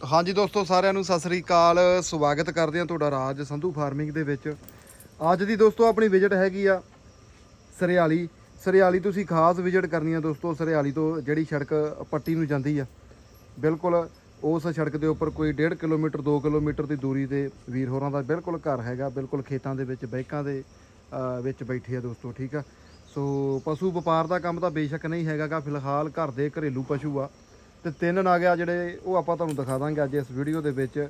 ਹਾਂਜੀ ਦੋਸਤੋ, ਸਾਰਿਆਂ ਨੂੰ ਸਤਿ ਸ੍ਰੀ ਅਕਾਲ। ਸਵਾਗਤ ਕਰਦੇ ਹਾਂ ਤੁਹਾਡਾ ਰਾਜ ਸੰਧੂ ਫਾਰਮਿੰਗ ਦੇ ਵਿੱਚ। ਅੱਜ ਦੀ ਦੋਸਤੋ, ਆਪਣੀ ਵਿਜ਼ਿਟ ਹੈਗੀ ਆ ਸਰਿਆਲੀ। ਸਰਿਆਲੀ ਤੁਸੀਂ ਖਾਸ ਵਿਜ਼ਿਟ ਕਰਨੀ ਆ ਦੋਸਤੋ, ਸਰਿਆਲੀ ਤੋਂ ਜਿਹੜੀ ਸੜਕ ਪੱਟੀ ਨੂੰ ਜਾਂਦੀ ਆ। ਬਿਲਕੁਲ ਉਸ ਸੜਕ ਦੇ ਉੱਪਰ ਕੋਈ 1.5 ਕਿਲੋਮੀਟਰ 2 ਕਿਲੋਮੀਟਰ ਦੀ ਦੂਰੀ ਤੇ ਵੀਰ ਹੋਰਾਂ ਦਾ ਬਿਲਕੁਲ ਘਰ ਹੈਗਾ। ਬਿਲਕੁਲ ਖੇਤਾਂ ਦੇ ਵਿੱਚ, ਬੈਕਾਂ ਦੇ ਵਿੱਚ ਬੈਠੇ ਆ ਦੋਸਤੋ, ਠੀਕ ਆ। ਸੋ ਪਸ਼ੂ ਵਪਾਰ ਦਾ ਕੰਮ ਤਾਂ ਬੇਸ਼ੱਕ ਨਹੀਂ ਹੈਗਾਗਾ। ਫਿਲਹਾਲ ਘਰ ਦੇ ਘਰੇਲੂ ਪਸ਼ੂ ਆ। ਤੇ ਤਿੰਨ ਨਾਗ ਆ ਜਿਹੜੇ ਉਹ ਆਪਾਂ ਤੁਹਾਨੂੰ ਦਿਖਾ ਦਾਂਗੇ ਅੱਜ ਇਸ ਵੀਡੀਓ ਦੇ ਵਿੱਚ।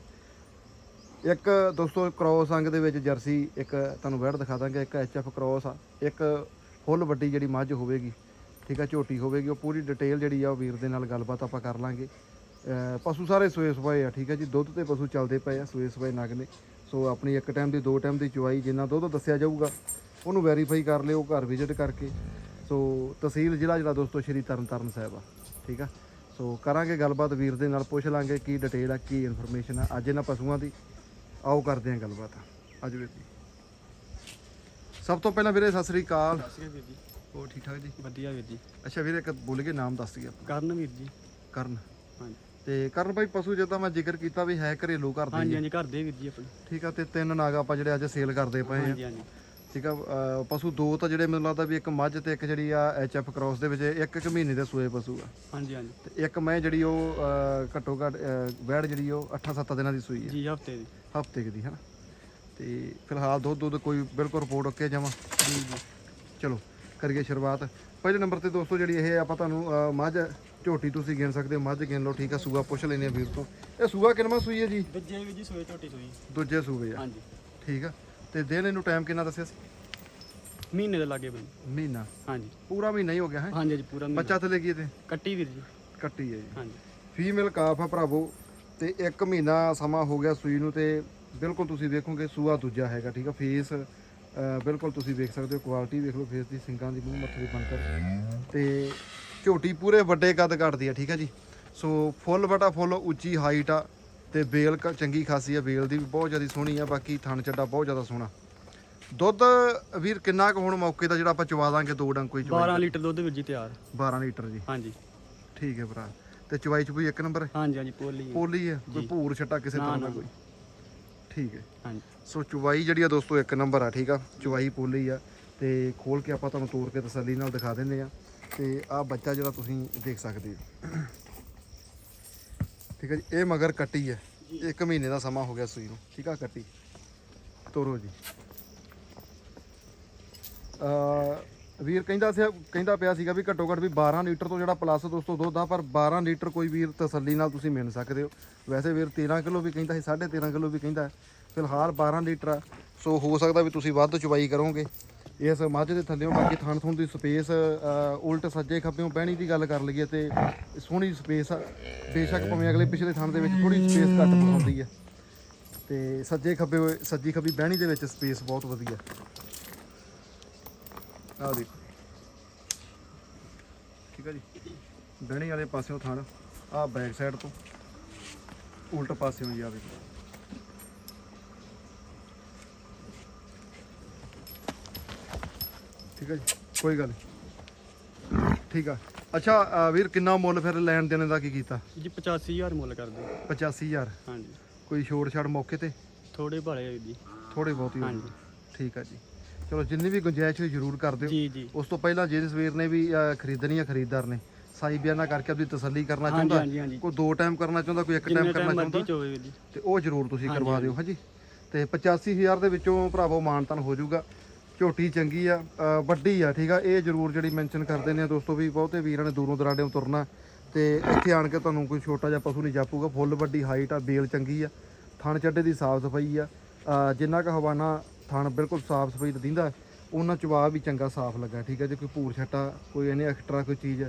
ਇੱਕ ਦੋਸਤੋ ਕ੍ਰੋਸ ਅੰਗ ਦੇ ਵਿੱਚ ਜਰਸੀ, ਇੱਕ ਤੁਹਾਨੂੰ ਵੈੜ ਦਿਖਾ ਦਾਂਗੇ, ਇੱਕ ਐਚਐਫ ਕ੍ਰੋਸ ਆ, ਇੱਕ ਫੁੱਲ ਵੱਡੀ ਜਿਹੜੀ ਮੱਝ ਹੋਵੇਗੀ, ਠੀਕ ਆ, ਝੋਟੀ ਹੋਵੇਗੀ, ਉਹ ਪੂਰੀ ਡਿਟੇਲ ਜਿਹੜੀ ਆ ਉਹ ਵੀਰ ਦੇ ਨਾਲ ਗੱਲਬਾਤ ਆਪਾਂ ਕਰ ਲਾਂਗੇ। ਪਸ਼ੂ ਸਾਰੇ ਸੋਏ ਸਵਾਏ ਆ, ਠੀਕ ਆ ਜੀ, ਦੁੱਧ ਤੇ ਪਸ਼ੂ ਚੱਲਦੇ ਪਏ ਆ, ਸੋਏ ਸਵਾਏ ਨਗ ਨੇ। ਸੋ ਆਪਣੀ ਇੱਕ ਟਾਈਮ ਦੀ, ਦੋ ਟਾਈਮ ਦੀ ਚੁਆਈ, ਜਿੰਨਾ ਦੁੱਧ ਦੱਸਿਆ ਜਾਊਗਾ, ਉਹਨੂੰ ਵੈਰੀਫਾਈ ਕਰ ਲਿਓ, ਘਰ ਵਿਜ਼ਿਟ ਕਰਕੇ। ਸੋ ਤਹਿਸੀਲ ਜ਼ਿਲ੍ਹਾ ਜਿਹੜਾ ਦੋਸਤੋ ਸ਼੍ਰੀ ਤਰਨਤਾਰਨ ਸਾਹਿਬ ਆ, ਠੀਕ ਆ। ਸੋ ਕਰਾਂਗੇ ਗੱਲਬਾਤ ਵੀਰ ਦੇ ਨਾਲ ਪੁੱਛ ਲਾਂਗੇ ਕੀ ਡਿਟੇਲ ਆ ਕੀ ਇਨਫੋਰਮੇਸ਼ਨ ਆ। ਅੱਜ ਇਹਨਾਂ ਪਸ਼ੂਆਂ ਦੀ ਆਓ ਕਰਦੇ ਹਾਂ ਗੱਲਬਾਤ। ਅੱਜ ਵੀਰ ਜੀ ਸਭ ਤੋਂ ਪਹਿਲਾਂ ਵੀਰੇ ਸਤਿ ਸ੍ਰੀ ਅਕਾਲ। ਸ੍ਰੀ ਵੀਰ ਜੀ। ਹੋਰ ਠੀਕ ਠਾਕ ਜੀ? ਵਧੀਆ ਵੀਰ ਜੀ। ਅੱਛਾ ਵੀਰੇ ਇੱਕ ਬੋਲ ਕੇ ਨਾਮ ਦੱਸ ਦਈਏ ਆਪਾਂ। ਕਰਨ ਵੀਰ ਜੀ। ਕਰਨ। ਹਾਂਜੀ। ਤੇ ਕਰਨ ਭਾਈ ਪਸ਼ੂ ਜਿੱਦਾਂ ਮੈਂ ਜ਼ਿਕਰ ਕੀਤਾ ਵੀ ਹੈ ਘਰੇਲੂ ਘਰ ਦੇ ਹਾਂਜੀ। ਹਾਂਜੀ ਘਰ ਦੇ ਵੀਰ ਜੀ ਆਪਣੇ। ਠੀਕ ਆ ਤੇ ਤਿੰਨ ਨਾਗ ਆਪਾਂ ਜਿਹੜੇ ਅੱਜ ਸੇਲ ਕਰਦੇ ਪਏ ਆ। ਹਾਂਜੀ ਹਾਂਜੀ। ਠੀਕ ਆ ਪਸ਼ੂ ਦੋ ਤਾਂ ਜਿਹੜੇ ਮੈਨੂੰ ਲੱਗਦਾ ਵੀ ਇੱਕ ਮੱਝ ਤੇ ਇੱਕ ਜਿਹੜੀ ਆ ਐਚਐਫ ਕ੍ਰਾਸ ਦੇ ਵਿੱਚ ਇੱਕ ਇੱਕ ਮਹੀਨੇ ਦੇ ਸੂਏ ਪਸ਼ੂ ਆ। ਹਾਂਜੀ ਹਾਂਜੀ। ਤੇ ਇੱਕ ਮੈਂ ਜਿਹੜੀ ਉਹ ਘੱਟੋ ਘੱਟ ਵੈੜ ਜਿਹੜੀ ਉਹ 8-7 ਦਿਨਾਂ ਦੀ ਸੂਈ ਹੈ ਜੀ ਹਫ਼ਤੇ ਦੀ। ਹਫ਼ਤੇ ਕੁ ਦੀ ਹਨਾ? ਤੇ ਫਿਲਹਾਲ ਦੁੱਧ ਦੁੱਧ ਕੋਈ ਬਿਲਕੁਲ ਰਿਪੋਰਟ ਓਕੇ ਜਾਵਾਂ ਜੀ ਜੀ। ਚਲੋ ਕਰੀਏ ਸ਼ੁਰੂਆਤ। ਪਹਿਲੇ ਨੰਬਰ ਤੇ ਦੋਸਤੋ ਜਿਹੜੀ ਇਹ ਆਪਾਂ ਤੁਹਾਨੂੰ ਮੱਝ ਝੋਟੀ ਤੁਸੀਂ ਗਿਣ ਸਕਦੇ ਹੋ ਮੱਝ ਗਿਣ ਲਓ ਠੀਕ ਆ ਸੂਆ ਪੁੱਛ ਲੈਨੇ ਆ ਵੀਰ ਤੋਂ। ਇਹ ਸੂਆ ਕਿੰਨਵਾਂ ਸੂਈ ਹੈ ਜੀ? ਦੂਜੇ ਵੀਰ ਜੀ ਸੋਏ ਝੋਟੀ ਸੋਈ। ਦੂਜੇ ਸੂਵੇ ਆ। ਹਾਂਜੀ। ਠੀਕ ਆ। ਤੇ ਦਿਨ ਇਹਨੂੰ ਟਾਈਮ ਕਿੰਨਾ ਦੱਸਿਆ ਸੀ? ਮਹੀਨੇ ਦੇ ਲਾਗੇ ਬਈ। ਮਹੀਨਾ? ਹਾਂਜੀ। ਪੂਰਾ ਮਹੀਨਾ ਹੀ ਹੋ ਗਿਆ ਹੈ? ਹਾਂਜੀ ਹਾਂਜੀ ਪੂਰਾ ਮਹੀਨਾ। ਬੱਚਾ ਥੱਲੇ ਕੀ ਤੇ? ਕੱਟੀ ਵੀਰ ਜੀ। ਕੱਟੀ ਹੈ ਜੀ। ਹਾਂਜੀ। ਫੀਮੇਲ ਕਾਫ ਆ ਭਰਾਵੋ ਤੇ 1 ਮਹੀਨਾ ਸਮਾਂ ਹੋ ਗਿਆ ਸੂਈ ਨੂੰ ਤੇ ਬਿਲਕੁਲ ਤੁਸੀਂ ਵੇਖੋਗੇ ਸੂਆ ਦੂਜਾ ਹੈਗਾ ਠੀਕ ਆ? ਫੇਸ ਬਿਲਕੁਲ ਤੁਸੀਂ ਵੇਖ ਸਕਦੇ ਹੋ ਕੁਆਲਿਟੀ ਵੇਖ ਲਓ ਫੇਸ ਦੀ ਸਿੰਗਾਂ ਦੀ ਮੂੰਹ ਮੱਥੇ ਦੀ ਬਣਤਰ। ਤੇ ਝੋਟੀ ਪੂਰੇ ਵੱਡੇ ਕੱਦ ਕੱਟਦੀ ਆ ਠੀਕ ਆ ਜੀ? ਸੋ ਫੁੱਲ ਬਟਾ ਫੁੱਲ ਉੱਚੀ ਹਾਈਟ ਆ। ਤੇ ਬੇਲ ਕ- ਚੰਗੀ ਖਾਸੀ ਆ ਬੇਲ ਦੀ ਵੀ ਬਹੁਤ ਜ਼ਿਆਦਾ ਸੋਹਣੀ ਆ ਬਾਕੀ ਥਣ ਚੱਡਾ ਬਹੁਤ ਜ਼ਿਆਦਾ ਸੋਹਣਾ। ਦੁੱਧ ਵੀਰ ਕਿੰਨਾ ਕੁ ਹੁਣ ਮੌਕੇ ਦਾ ਜਿਹੜਾ ਆਪਾਂ ਚਵਾ ਦਾਂਗੇ ਦੋ ਡੰਗ ਕੋਈ ਚਵਾਈ 12 ਲੀਟਰ ਦੁੱਧ ਵੀਰ ਜੀ ਤਿਆਰ। 12 ਲੀਟਰ ਜੀ। ਹਾਂਜੀ। ਠੀਕ ਹੈ ਭਰਾ। ਤੇ ਚਵਾਈ ਚੁਈ ਇੱਕ ਨੰਬਰ? ਹਾਂਜੀ ਹਾਂਜੀ ਪੋਲੀ ਹੈ। ਪੋਲੀ ਹੈ? ਕੋਈ। ਭੂਰ ਛੱਟਾ ਕਿਸੇ ਤਰ੍ਹਾਂ ਦਾ। ਕੋਈ? ਠੀਕ ਹੈ। ਹਾਂਜੀ। ਸੋ ਚੁਵਾਈ ਜਿਹੜੀ ਆ ਦੋਸਤੋ ਇੱਕ ਨੰਬਰ ਆ ਠੀਕ ਆ? ਚੁਵਾਈ ਪੋਲੀ ਆ। ਤੇ ਖੋਲ ਕੇ ਆਪਾਂ ਤੁਹਾਨੂੰ ਤੋੜ ਕੇ ਤਸੱਲੀ ਨਾਲ ਦਿਖਾ ਦਿੰਦੇ ਆ। ਤੇ ਆ ਬੱਚਾ ਜਿਹੜਾ ਤੁਸੀਂ ਦੇਖ ਸਕਦੇ ਹੋ। ਠੀਕ ਹੈ ਜੀ, ਇਹ ਮਗਰ ਕੱਟੀ ਹੈ। ਇੱਕ ਮਹੀਨੇ ਦਾ ਸਮਾਂ ਹੋ ਗਿਆ ਸੂਈ ਨੂੰ। ਠੀਕ ਆ, ਕੱਟੀ। ਤੋਰੋ ਜੀ। ਅ ਵੀਰ ਕਹਿੰਦਾ ਸੀ, ਕਹਿੰਦਾ ਪਿਆ ਸੀਗਾ ਵੀ ਘੱਟੋ ਘੱਟ ਵੀ 12 ਲੀਟਰ ਤੋਂ ਜਿਹੜਾ ਪਲੱਸ ਦੋਸਤੋ ਦੁੱਧ ਆ, ਪਰ 12 ਲੀਟਰ ਕੋਈ ਵੀਰ ਤਸੱਲੀ ਨਾਲ ਤੁਸੀਂ ਮਿਲ ਸਕਦੇ ਹੋ। ਵੈਸੇ ਵੀਰ 13 ਕਿਲੋ ਵੀ ਕਹਿੰਦਾ ਸੀ 13.5 ਕਿਲੋ ਵੀ ਕਹਿੰਦਾ ਫਿਲਹਾਲ 12 ਲੀਟਰ ਆ। ਸੋ ਹੋ ਸਕਦਾ ਵੀ ਤੁਸੀਂ ਵੱਧ ਚੁਬਾਈ ਕਰੋਗੇ। ਇਸ ਮੱਝ ਦੇ ਥੱਲੇੋਂ ਬਾਕੀ ਥਣ ਥਣ ਦੀ ਸਪੇਸ ਉਲਟ ਸੱਜੇ ਖੱਬੇੋਂ ਬਹਿਣੀ ਦੀ ਗੱਲ ਕਰ ਲਈਏ ਤੇ ਸੋਹਣੀ ਸਪੇਸ ਆ। ਬੇਸ਼ੱਕ ਭਾਵੇਂ ਅਗਲੇ ਪਿਛਲੇ ਥਣ ਦੇ ਵਿੱਚ ਥੋੜੀ ਸਪੇਸ ਘੱਟ ਪਹੁੰਚਦੀ ਹੈ। ਤੇ ਸੱਜੇ ਖੱਬੇ, ਸੱਜੀ ਖੱਬੀ ਬਹਿਣੀ ਦੇ ਵਿੱਚ ਸਪੇਸ ਬਹੁਤ ਵਧੀਆ। ਆਹ ਦੇਖੋ। ਠੀਕ ਆ ਜੀ। ਬਹਿਣੀ ਵਾਲੇ ਪਾਸਿਓਂ ਥਣ ਆਹ ਬੈਕ ਸਾਈਡ ਤੋਂ, ਉਲਟ ਪਾਸਿਓਂ ਜੀ ਆ ਦੇਖੋ ਠੀਕ ਹੈ ਜੀ? ਕੋਈ ਗੱਲ ਨਹੀਂ। ਠੀਕ ਆ। ਅੱਛਾ ਵੀਰ ਕਿੰਨਾ ਮੁੱਲ ਫਿਰ ਲੈਣ ਦੇਣ ਦਾ ਕੀ ਕੀਤਾ? ਜੀ 85000 ਮੁੱਲ ਕਰਦੇ 85000 ਹਾਂਜੀ। ਕੋਈ ਛੋੜ ਛਾੜ ਮੌਕੇ ਤੇ? ਥੋੜੇ ਭਾਲੇ ਜੀ। ਥੋੜੇ ਬਹੁਤ ਹੀ ਹੋਣਗੇ। ਹਾਂਜੀ। ਠੀਕ ਆ ਜੀ। ਚਲੋ ਜਿੰਨੀ ਵੀ ਗੁੰਜਾਇਸ਼ ਹੋਈ ਜ਼ਰੂਰ ਕਰ ਦਿਓ। ਜੀ ਜੀ। ਉਸ ਤੋਂ ਪਹਿਲਾਂ ਜੇ ਸਵੇਰ ਨੇ ਵੀ ਖਰੀਦਣੀ ਆ ਖਰੀਦਦਾਰ ਨੇ ਸਾਈ ਬਿਆਨਾ ਕਰਕੇ ਆਪਣੀ ਤਸੱਲੀ ਕਰਨਾ ਹਾਂਜੀ ਚਾਹੁੰਦਾ ਹਾਂਜੀ ਹਾਂਜੀ। ਕੋਈ ਦੋ ਟਾਈਮ ਕਰਨਾ ਚਾਹੁੰਦਾ ਕੋਈ ਇੱਕ ਟਾਈਮ ਜਿੰਨੇ ਕਰਨਾ ਟਾਈਮ ਚਾਹੁੰਦਾ ਚੋਵੇ ਵੀਰ ਜੀ। ਤੇ ਉਹ ਜ਼ਰੂਰ ਤੁਸੀਂ ਕਰਵਾ ਦਿਓ ਹਾਂਜੀ। ਤੇ 85000 ਦੇ ਵਿੱਚੋਂ ਭਰਾਵੋ ਮਾਨਤਨ ਹੋ ਜਾਊਗਾ। ਝੋਟੀ ਚੰਗੀ ਆ ਅਹ ਵੱਡੀ ਆ ਠੀਕ ਆ? ਇਹ ਜ਼ਰੂਰ ਜਿਹੜੀ ਮੈਂਸ਼ਨ ਦਿੰਦੇ ਨੇ ਦੋਸਤੋ ਵੀ ਬਹੁਤੇ ਵੀਰਾਂ ਨੇ ਦੂਰੋਂ ਦਰਾਡਿਓਂ ਤੁਰਨਾ। ਤੇ ਇੱਥੇ ਆਣ ਕੇ ਤੁਹਾਨੂੰ ਕੋਈ ਛੋਟਾ ਜਿਹਾ ਪਸ਼ੂ ਨਹੀਂ ਜਾਪੂਗਾ। ਫੁੱਲ ਵੱਡੀ ਹਾਈਟ ਆ ਬੇਲ ਚੰਗੀ ਆ ਥਣ ਚੱਡੇ ਦੀ ਸਾਫ਼ ਸਫ਼ਾਈ ਆ ਅਹ ਜਿੰਨਾ ਕੁ ਹਵਾਨਾ ਥਣ ਬਿਲਕੁਲ ਸਾਫ਼ ਸਫ਼ਾਈ ਦਾ ਦਿੰਦਾ ਉਹਨਾਂ ਚਵਾ ਵੀ ਚੰਗਾ ਸਾਫ਼ ਲੱਗਾ ਠੀਕ ਹੈ ਜੇ ਕੋਈ ਭੂਰ ਛੱਟਾ ਕੋਈ ਇਹਨੇ ਐਕਸਟਰਾ ਕੋਈ ਚੀਜ਼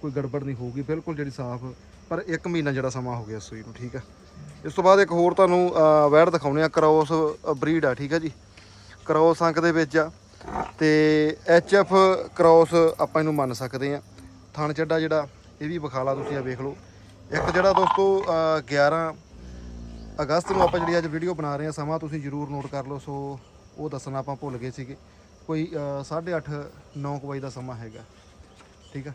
ਕੋਈ ਗੜਬੜ ਨਹੀਂ ਹੋਊਗੀ ਬਿਲਕੁਲ ਜਿਹੜੀ ਸਾਫ਼। ਪਰ 1 ਮਹੀਨਾ ਜਿਹੜਾ ਸਮਾਂ ਹੋ ਗਿਆ ਸੂਈ ਨੂੰ ਠੀਕ ਆ? ਇਸ ਤੋਂ ਬਾਅਦ ਇੱਕ ਹੋਰ ਤੁਹਾਨੂੰ ਅਹ, ਵੈੜ ਦਿਖਾਉਣੇ ਆ ਕ੍ਰੋਸ ਬਰੀਡ ਆ ਠੀਕ ਆ ਜੀ? ਕ੍ਰੋਸ ਅੰਕ ਦੇ ਵਿੱਚ ਆ। ਤੇ ਐਚ ਐਫ ਕ੍ਰੋਸ ਆਪਾਂ ਇਹਨੂੰ ਮੰਨ ਸਕਦੇ ਆ ਥਣ ਚੱਡਾ ਜਿਹੜਾ ਇਹ ਵੀ ਵਿਖਾਲਾ ਤੁਸੀਂ ਆ ਵੇਖ ਲਓ। ਇੱਕ ਜਿਹੜਾ ਦੋਸਤੋ ਅਹ, 11 ਅਗਸਤ ਨੂੰ ਆਪਾਂ ਜਿਹੜੀ ਅੱਜ ਵੀਡੀਓ ਬਣਾ ਰਹੇ ਆ ਸਮਾਂ ਤੁਸੀਂ ਜਰੂਰ ਨੋਟ ਕਰ ਲਓ। ਸੋ ਉਹ ਦੱਸਣਾ ਆਪਾਂ ਭੁੱਲ ਗਏ ਸੀਗੇ। ਕੋਈ 8:30 9 ਵਜੇ ਦਾ ਸਮਾਂ ਹੈਗਾ। ਠੀਕ ਆ?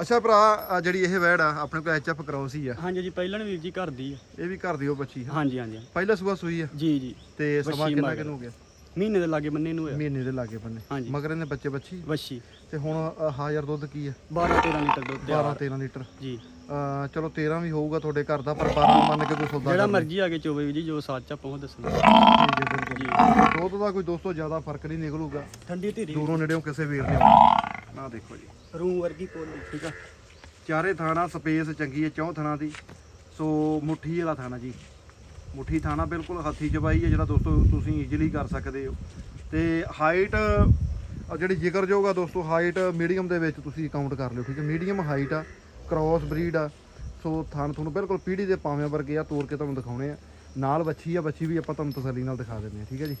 ਅੱਛਾ ਭਰਾ ਜਿਹੜੀ ਇਹ ਵੈੜ ਆ ਆਪਣੇ ਕੋਲ ਐਚਐਫ ਕ੍ਰੋਸ ਹੀ ਆ। ਹਾਂਜੀ ਜੀ ਪਹਿਲਾਂ ਵੀਰ ਜੀ ਘਰ ਦੀ ਆ। ਇਹ ਵੀ ਘਰ ਦੀ ਉਹ ਬੱਚੀ ਹਾਂਜੀ ਹਾਂਜੀ। ਪਹਿਲਾ ਸੂਆ ਸੂਈ ਆ। ਜੀ ਜੀ। ਤੇ ਸਮਾਂ ਕਿੰਨਾ। ਕਿੰਨਾ ਹੋ ਗਿਆ? ਮਹੀਨੇ ਦੇ ਲਾਗੇ ਬੰਨੇ ਨੂੰ ਹੋਇਆ ਮਹੀਨੇ ਦੇ ਲਾਗੇ ਬੰਨੇ। ਹਾਂਜੀ। ਮਗਰ ਇਹਨੇ ਬੱਚੇ ਬੱਚੀ ਵੱਛੀ। ਤੇ ਹੁਣ ਆਹ ਹਾਜ਼ਰ ਦੁੱਧ ਕੀ ਆ? 12 13 ਲੀਟਰ ਦੁੱਧ 12 ਤਿਆਰ 13 ਲੀਟਰ। ਜੀ। ਚਲੋ 13 ਵੀ ਹੋਊਗਾ ਤੁਹਾਡੇ ਘਰ ਦਾ ਪਰ 12 ਮੰਨ ਕੇ ਕੋਈ ਸੌਦਾ ਜਿਹੜਾ ਮਰਜ਼ੀ ਆ ਕੇ ਚੋਵੇ ਵੀਰ ਜੀ ਜੋ ਸੱਚ ਆ ਪਹੁੰਚ ਦੱਸਣਾ। ਠੀਕ ਹੈ ਬਿਲਕੁਲ। ਜੀ। ਦੁੱਧ ਦਾ ਕੋਈ ਦੋਸਤੋ ਜ਼ਿਆਦਾ ਫ਼ਰਕ ਨਹੀਂ ਨਿਕਲੂਗਾ। ਠੰਡੀ ਧੀਰੀ। ਦੂਰੋਂ ਨੇੜਿਓਂ ਕਿਸੇ ਵੀਰ ਨੇ ਆਉਣਾ। ਦੇਖੋ ਜੀ। ਰੂਮ ਵਰਗੀ ਕੋਲੀ ਠੀਕ ਆ। ਚਾਰੇ ਥਾਣਾ ਸਪੇਸ ਚੰਗੀ ਹੈ ਚੌਂ ਥਾਣਾ ਦੀ। ਸੋ ਮੁੱਠੀ ਵਾਲਾ ਥਾਣਾ ਜੀ। ਮੁੱਠੀ ਥਾਣਾ ਬਿਲਕੁਲ ਹੱਥੀ ਚਬਾਈ ਹੈ ਜਿਹੜਾ ਦੋਸਤੋ ਤੁਸੀਂ ਈਜ਼ੀਲੀ ਕਰ ਸਕਦੇ ਹੋ। ਤੇ ਹਾਈਟ ਜਿਹੜੀ ਜ਼ਿਕਰਯੋਗ ਆ ਦੋਸਤੋ ਹਾਈਟ ਮੀਡੀਅਮ ਦੇ ਵਿੱਚ ਤੁਸੀਂ ਕਾਊਂਟ ਕਰ ਲਿਓ, ਠੀਕ ਹੈ? ਮੀਡੀਅਮ ਹਾਈਟ ਆ ਕ੍ਰਾਸ ਬਰੀਡ ਆ, ਸੋ ਥਣ ਤੁਹਾਨੂੰ ਬਿਲਕੁਲ ਪੀੜੀ ਦੇ ਪਾਵਿਆਂ ਵਰਗੇ ਆ ਤੋੜ ਕੇ ਤੁਹਾਨੂੰ ਦਿਖਾਉਣੇ ਆ। ਨਾਲ ਵੱਛੀ ਆ ਬੱਚੀ ਵੀ ਆਪਾਂ ਤੁਹਾਨੂੰ ਤਸੱਲੀ ਨਾਲ ਦਿਖਾ ਦਿੰਦੇ ਆ, ਠੀਕ ਹੈ ਜੀ?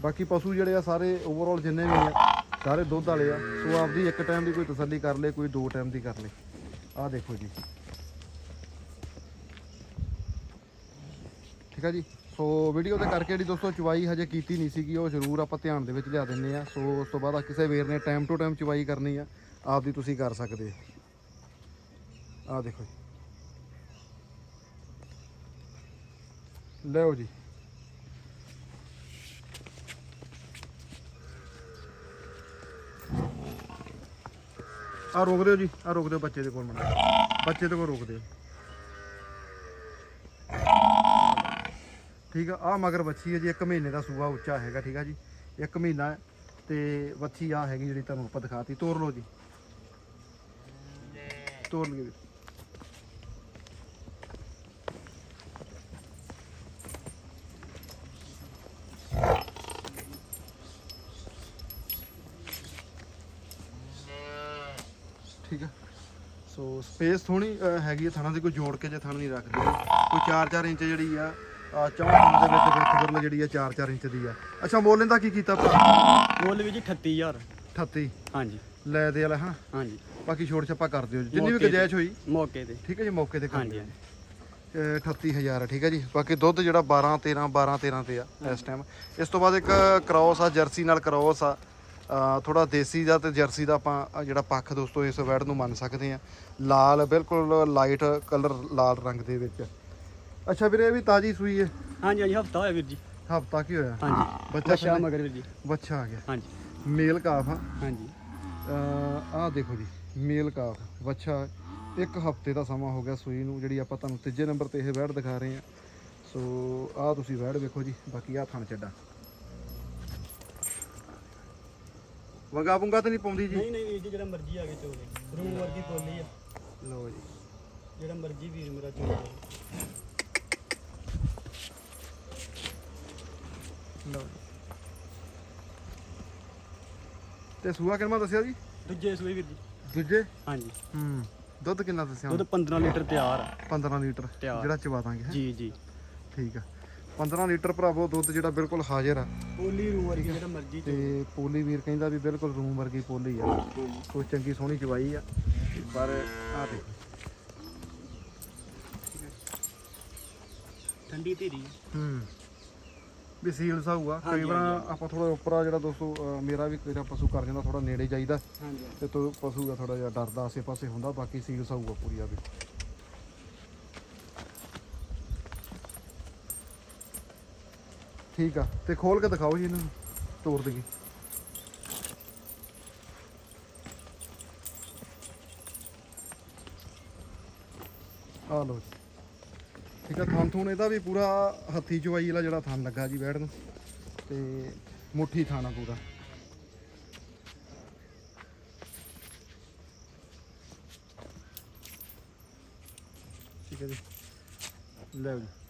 ਬਾਕੀ ਪਸ਼ੂ ਜਿਹੜੇ ਆ ਸਾਰੇ ਓਵਰਆਲ ਜਿੰਨੇ ਵੀ ਆ, ਸਾਰੇ ਦੁੱਧ ਵਾਲੇ ਆ, ਸੋ ਆਪਦੀ ਇੱਕ ਟਾਈਮ ਦੀ ਕੋਈ ਤਸੱਲੀ ਕਰ ਲੇ, ਕੋਈ ਦੋ ਟਾਈਮ ਦੀ ਕਰ ਲੇ। ਆਹ ਦੇਖੋ ਜੀ। ਠੀਕ ਆ ਜੀ। ਸੋ ਵੀਡੀਓ ਤੇ ਕਰਕੇ ਜਿਹੜੀ ਦੋਸਤੋ ਚਵਾਈ ਹਜੇ ਕੀਤੀ ਨਹੀਂ ਸੀਗੀ, ਉਹ ਜ਼ਰੂਰ ਆਪਾਂ ਧਿਆਨ ਦੇ ਵਿੱਚ ਲਿਆ ਦਿੰਨੇ ਆ। ਸੋ ਉਸ ਤੋਂ ਬਾਅਦ ਕਿਸੇ ਵੀਰ ਨੇ ਟਾਈਮ ਟੂ ਟਾਈਮ ਚਵਾਈ ਕਰਨੀ ਆ। ਆਪਦੀ ਤੁਸੀਂ ਕਰ ਸਕਦੇ ਆ ਦੇਖੋ ਜੀ। ਲਿਓ ਜੀ। ਆ ਰੋਕ ਦਿਓ ਜੀ। ਆ ਰੋਕ ਦਿਓ ਬੱਚੇ ਦੇ ਕੋਲ ਮਨਾ ਬੱਚੇ ਦੇ ਕੋਲ ਰੋਕ ਦਿਓ। ਠੀਕ ਆ ਆ ਮਗਰ ਵੱਛੀ ਹੈ ਜੀ 1 ਮਹੀਨੇ ਦਾ ਸੂਆ ਉੱਚਾ ਹੈਗਾ, ਠੀਕ ਆ ਜੀ। 1 ਮਹੀਨਾ ਹੈ ਤੇ ਵੱਛੀ ਆ ਹੈਗੀ ਜਿਹੜੀ ਤੁਹਾਨੂੰ ਆਪਾਂ ਦਿਖਾਤੀ, ਤੋਰ ਲਓ ਜੀ। ਤੋਰ ਲਈਏ। ਜੀ। ਠੀਕ ਆ। ਸੋ ਸਪੇਸ ਥੋੜੀ ਹੈਗੀ ਆ ਥਾਣਾ ਦੀ, ਕੋਈ ਜੋੜ ਕੇ ਜੇ ਥਣ ਨਹੀਂ ਰੱਖਦੇ। ਕੋਈ 4-4 ਇੰਚ ਜਿਹੜੀ ਆ ਆ ਚੌਂ ਥਣ ਦੇ ਵਿੱਚ ਵਿੱਚ ਗੁਰਲ ਜਿਹੜੀ ਆ 4-4 ਇੰਚ ਦੀ ਆ। ਅੱਛਾ ਮੁੱਲ ਇਹਦਾ ਕੀ ਕੀਤਾ ਭਰਾ? ਮੁੱਲ ਵੀਰ ਜੀ 38000 38 ਹਾਂਜੀ। ਲੈ ਦੇ ਵਾਲਾ ਹਾਂ ਹਾਂਜੀ। ਬਾਕੀ ਛੋੜ ਛੱਪਾ ਕਰ ਦਿਓ ਜੀ। ਜਿੰਨੀ ਵੀ ਮੌਕੇ ਤੇ। ਗੁੰਜਾਇਸ਼ ਹੋਈ? ਮੌਕੇ ਤੇ। ਠੀਕ ਹੈ ਜੀ ਮੌਕੇ ਤੇ ਕਰ ਹਾਂਜੀ ਦਿਓ। ਹਾਂਜੀ। ਅਹ 38000 ਆ ਠੀਕ ਹੈ ਜੀ। ਬਾਕੀ ਦੁੱਧ ਜਿਹੜਾ 12 13 12 13 ਤੇ ਆ ਇਸ ਟਾਈਮ ਇਸ ਤੋਂ ਬਾਅਦ ਇੱਕ ਕ੍ਰਾਸ ਆ ਜਰਸੀ ਨਾਲ ਕ੍ਰਾਸ ਆ। ਥੋੜਾ ਦੇਸੀ ਦਾ ਤੇ ਜਰਸੀ ਦਾ ਆਪਾਂ ਜਿਹੜਾ ਪੱਖ ਦੋਸਤੋ ਇਸ ਵੈਡ ਨੂੰ ਮੰਨ ਸਕਦੇ ਆ ਲਾਲ ਬਿਲਕੁਲ ਲਾਈਟ ਕਲਰ ਲਾਲ ਰੰਗ ਦੇ ਵਿੱਚ। ਅੱਛਾ ਵੀਰੇ ਇਹ ਵੀ ਤਾਜੀ ਸੂਈ ਹੈ ਹਾਂਜੀ ਹਾਂਜੀ ਹਫਤਾ ਹੋਇਆ ਵੀਰ ਜੀ। ਹਫਤਾ ਕੀ ਹੋਇਆ? ਹਾਂਜੀ ਬੱਚਾ ਬੱਚਾ ਥੱਲੇ? ਮਗਰ ਵੀਰ ਜੀ। ਬੱਚਾ ਆ ਗਿਆ। ਹਾਂਜੀ। ਮੇਲ ਕਾਫ ਆ। ਹਾਂਜੀ। ਆਹ ਦੇਖੋ ਜੀ ਮੇਲ ਕਾਫ। ਬੱਚਾ ਇੱਕ ਹਫ਼ਤੇ ਦਾ ਸਮਾਂ ਹੋ ਗਿਆ ਸੂਈ ਨੂੰ ਜਿਹੜੀ ਆਪਾਂ ਤੁਹਾਨੂੰ ਤੀਜੇ ਨੰਬਰ ਤੇ ਇਹ ਵੈੜ ਦਿਖਾ ਰਹੇ ਹਾਂ। ਸੋ ਆਹ ਤੁਸੀਂ ਵੈੜ ਵੇਖੋ ਜੀ ਬਾਕੀ ਆਹ ਥਣ ਚੱਡਾ। ਵਗਾ ਪੁੰਗਾ ਤਾਂ ਨਹੀਂ ਪਾਉਂਦੀ ਜੀ? ਨਹੀਂ ਨਹੀਂ ਵੀਰ ਜੀ ਜਿਹੜਾ ਮਰਜ਼ੀ ਆ ਕੇ ਚੋਵੇ ਰੂਮ ਵਰਗੀ ਕੋਲੀ ਆ। ਲਓ ਜੀ। ਜਿਹੜਾ ਮਰਜ਼ੀ ਵੀਰ ਮੇਰਾ ਚੋਵੇ ਲਓ ਜੀ। ਤੇ ਸੂਆ ਕਿੰਨਾ ਦੱਸਿਆ ਜੀ? ਦੂਜੇ ਸੂਏ ਵੀਰ ਜੀ। ਦੂਜੇ? ਹਾਂਜੀ। ਹੂੰ। ਦੁੱਧ ਕਿੰਨਾ ਦੱਸਿਆ ਦੁੱਧ 15 ਲੀਟਰ ਤਿਆਰ ਆ। 15 ਲੀਟਰ ਤਿਆਰ। ਜਿਹੜਾ ਚਵਾ ਦਾਂਗੇ ਹੈਂ? ਜੀ ਜੀ। ਠੀਕ ਆ। 15 ਲੀਟਰ ਭਰਾਵੋ ਦੁੱਧ ਜਿਹੜਾ ਬਿਲਕੁਲ ਹਾਜ਼ਰ ਆ। ਕੋਲੀ ਰੂਮ ਵਰਗੀ ਜਿਹੜਾ ਮਰਜ਼ੀ ਤੇ ਪੋਲੀ ਵੀਰ ਕਹਿੰਦਾ ਵੀ ਬਿਲਕੁਲ ਰੂਮ ਵਰਗੀ ਪੋਲੀ ਆ। ਕੋਈ ਚੰਗੀ ਸੋਹਣੀ ਚਵਾਈ ਆ। ਪਰ ਆ ਦੇ ਠੰਡੀ ਧੀਰੀ। ਹੂੰ। ਵੀ ਸੀਲ ਸਾਊਗਾ ਕਈ ਵਾਰ ਆਪਾਂ ਥੋੜਾ ਉੱਪਰ ਆ ਜਿਹੜਾ ਦੋਸਤੋ ਅਹ ਮੇਰਾ ਵੀ ਕਿਹੜਾ ਪਸ਼ੂ ਕਰ ਜਾਂਦਾ ਥੋੜਾ ਨੇੜੇ ਜਾਈਦਾ। ਹਾਂਜੀ ਤੇ ਤੋ ਪਸ਼ੂ ਦਾ ਥੋੜਾ ਜਿਹਾ ਡਰਦਾ ਆਸੇ ਪਾਸੇ ਹੁੰਦਾ ਬਾਕੀ ਸੀਲ ਸਾਊਗਾ ਪੂਰੀ ਆ ਵੀ ਠੀਕ ਆ ਤੇ ਖੋਲ ਕੇ ਦਿਖਾਓ ਜੀ ਇਹਨਾਂ ਨੂੰ ਤੋੜ ਦੇਗੀ ਆ ਲੋ ਜੀ। ਠੀਕ ਆ, ਥਣ ਥੂਣ ਇਹਦਾ ਵੀ ਪੂਰਾ ਹੱਥੀ ਚਵਾਈ ਵਾਲਾ ਜਿਹੜਾ ਥਣ ਲੱਗਾ ਜੀ ਬੈੜ ਨੂੰ। ਤੇ ਮੁੱਠੀ ਥਾਣਾ ਪੂਰਾ। ਠੀਕ ਹੈ ਜੀ। ਲੈ ਜੀ।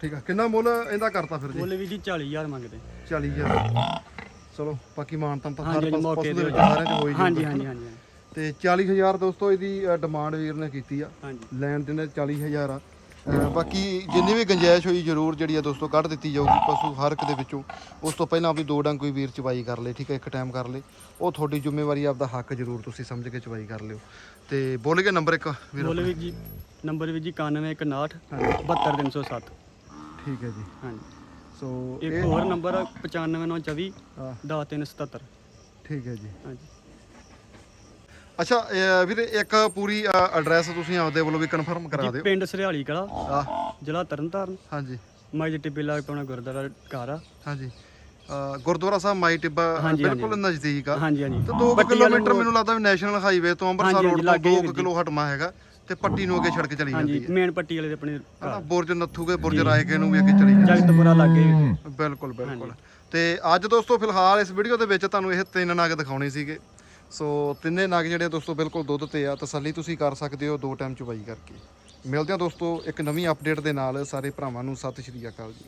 ਠੀਕ ਆ। ਕਿੰਨਾ ਮੁੱਲ ਇਹਦਾ ਕਰਤਾ ਫਿਰ ਜੀ? ਮੁੱਲ ਵੀਰ ਜੀ 40000 ਮੰਗਦੇ। 40000 ਚਲੋ ਬਾਕੀ ਮਾਨਤਮ ਤਾਂ ਹਰ ਪਾਸ ਦੇ ਵਿੱਚ ਸਾਰਿਆਂ 'ਚ ਹੋਈ ਹਾਂਜੀ ਹਾਂਜੀ ਹਾਂਜੀ ਤੇ 40000 ਦੋਸਤੋ ਇਹਦੀ ਡਿਮਾਂਡ ਵੀਰ ਨੇ ਕੀਤੀ ਆ। ਲੈਣ ਦੇ ਨੇ 40000 ਆ। ਬਾਕੀ ਜਿੰਨੀ ਵੀ ਗੁੰਜਾਇਸ਼ ਹੋਈ ਜ਼ਰੂਰ ਜਿਹੜੀ ਆ ਦੋਸਤੋ ਕੱਢ ਦਿੱਤੀ ਜਾਊਗੀ ਪਸ਼ੂ ਹਰ ਇੱਕ ਦੇ ਵਿੱਚੋਂ। ਉਸ ਤੋਂ ਪਹਿਲਾਂ ਆਪਣੀ ਦੋ ਡੰਗ ਕੋਈ ਵੀਰ ਚਵਾਈ ਕਰ ਲੇ ਠੀਕ ਹੈ ਇੱਕ ਟਾਈਮ ਕਰ ਲੇ। ਉਹ ਤੁਹਾਡੀ ਜ਼ਿੰਮੇਵਾਰੀ ਆਪਦਾ ਹੱਕ ਜ਼ਰੂਰ ਤੁਸੀਂ ਸਮਝ ਕੇ ਚਵਾਈ ਕਰ ਲਿਓ। ਤੇ ਬੋਲ ਕੇ ਨੰਬਰ ਇੱਕ ਵੀਰ ਬੋਲੇ ਵੀਰ ਜੀ ਨੰਬਰ ਵੀਰ ਜੀ 9161 72307 ਠੀਕ ਹੈ ਜੀ। ਹਾਂਜੀ। ਸੋ ਇੱਕ ਇਹ ਹੋਰ ਨੰਬਰ 95924 ਹਾਂ। 10377 ਠੀਕ ਹੈ ਜੀ। ਹਾਂਜੀ। ਅੱਛਾ ਇਹ ਵੀਰੇ ਇੱਕ ਪੂਰੀ ਐਡਰੈਸ ਤੁਸੀਂ ਆਪਦੇ ਵੱਲੋਂ ਵੀ ਕਨਫਰਮ ਕਰਾ ਜੀ ਦਿਓ। ਪਿੰਡ ਸਰਿਆਲੀ ਕਲਾ ਆ ਜ਼ਿਲ੍ਹਾ ਤਰਨਤਾਰਨ। ਹਾਂਜੀ। ਮਾਈ ਜੀ ਟਿੱਬੇ ਲਾਗ ਪਉਣਾ ਗੁਰਦੁਆਰਾ ਘਰ ਆ। ਹਾਂਜੀ। ਅਹ ਗੁਰਦੁਆਰਾ ਸਾਹਿਬ ਮਾਈ ਟਿੱਬਾ ਹਾਂਜੀ, ਬਿਲਕੁਲ। ਨਜ਼ਦੀਕ ਆ। ਹਾਂਜੀ ਹਾਂਜੀ। ਤੇ 2 ਪੱਟੀ ਕਿਲੋਮੀਟਰ ਮੈਨੂੰ ਲੱਗਦਾ ਵੀ ਨੈਸ਼ਨਲ ਹਾਈਵੇ ਤੋਂ ਅੰਮ੍ਰਿਤਸਰ ਹਾਂਜੀ, ਰੋਡ ਤੋਂ ਲਾਗੇ ਹੀ 2 ਵੀਰ ਜੀ। ਕਿਲੋ ਹਟਮਾ ਹੈਗਾ। ਤੇ ਪੱਟੀ ਨੂੰ ਅੱਗੇ ਸੜਕ ਚਲੀ ਹਾਂਜੀ ਜਾਂਦੀ ਹੈ। ਮੇਨ ਪੱਟੀ ਵਾਲੇ ਦੇ ਆਪਣੇ ਹਨਾ ਘਰ ਬੁਰਜ ਨੱਥੂਗੇ ਬੁਰਜ ਰਾਏਕੇ ਨੂੰ ਵੀ ਅੱਗੇ ਚਲੀ ਜਾਂਦੀ ਜਗਤਪੁਰਾ ਲਾਗੇ। ਹੈ। ਬਿਲਕੁਲ। ਬਿਲਕੁਲ ਤੇ ਅੱਜ ਦੋਸਤੋ ਫਿਲਹਾਲ ਇਸ ਵੀਡੀਓ ਦੇ ਵਿੱਚ ਤੁਹਾਨੂੰ ਇਹ ਤਿੰਨ ਨਗ ਦਿਖਾਉਣੇ ਸੀਗੇ। ਸੋ ਤਿੰਨੇ ਨਗ ਜਿਹੜੇ ਦੋਸਤੋ ਬਿਲਕੁਲ ਦੁੱਧ ਤੇ ਆ ਤਸੱਲੀ ਤੁਸੀਂ ਕਰ ਸਕਦੇ ਹੋ ਦੋ ਟਾਈਮ ਚੁਬਾਈ ਕਰਕੇ। ਮਿਲਦੇ ਹਾਂ ਦੋਸਤੋ ਇੱਕ ਨਵੀਂ ਅਪਡੇਟ ਦੇ ਨਾਲ। ਸਾਰੇ ਭਰਾਵਾਂ ਨੂੰ ਸਤਿ ਸ਼੍ਰੀ ਅਕਾਲ ਜੀ।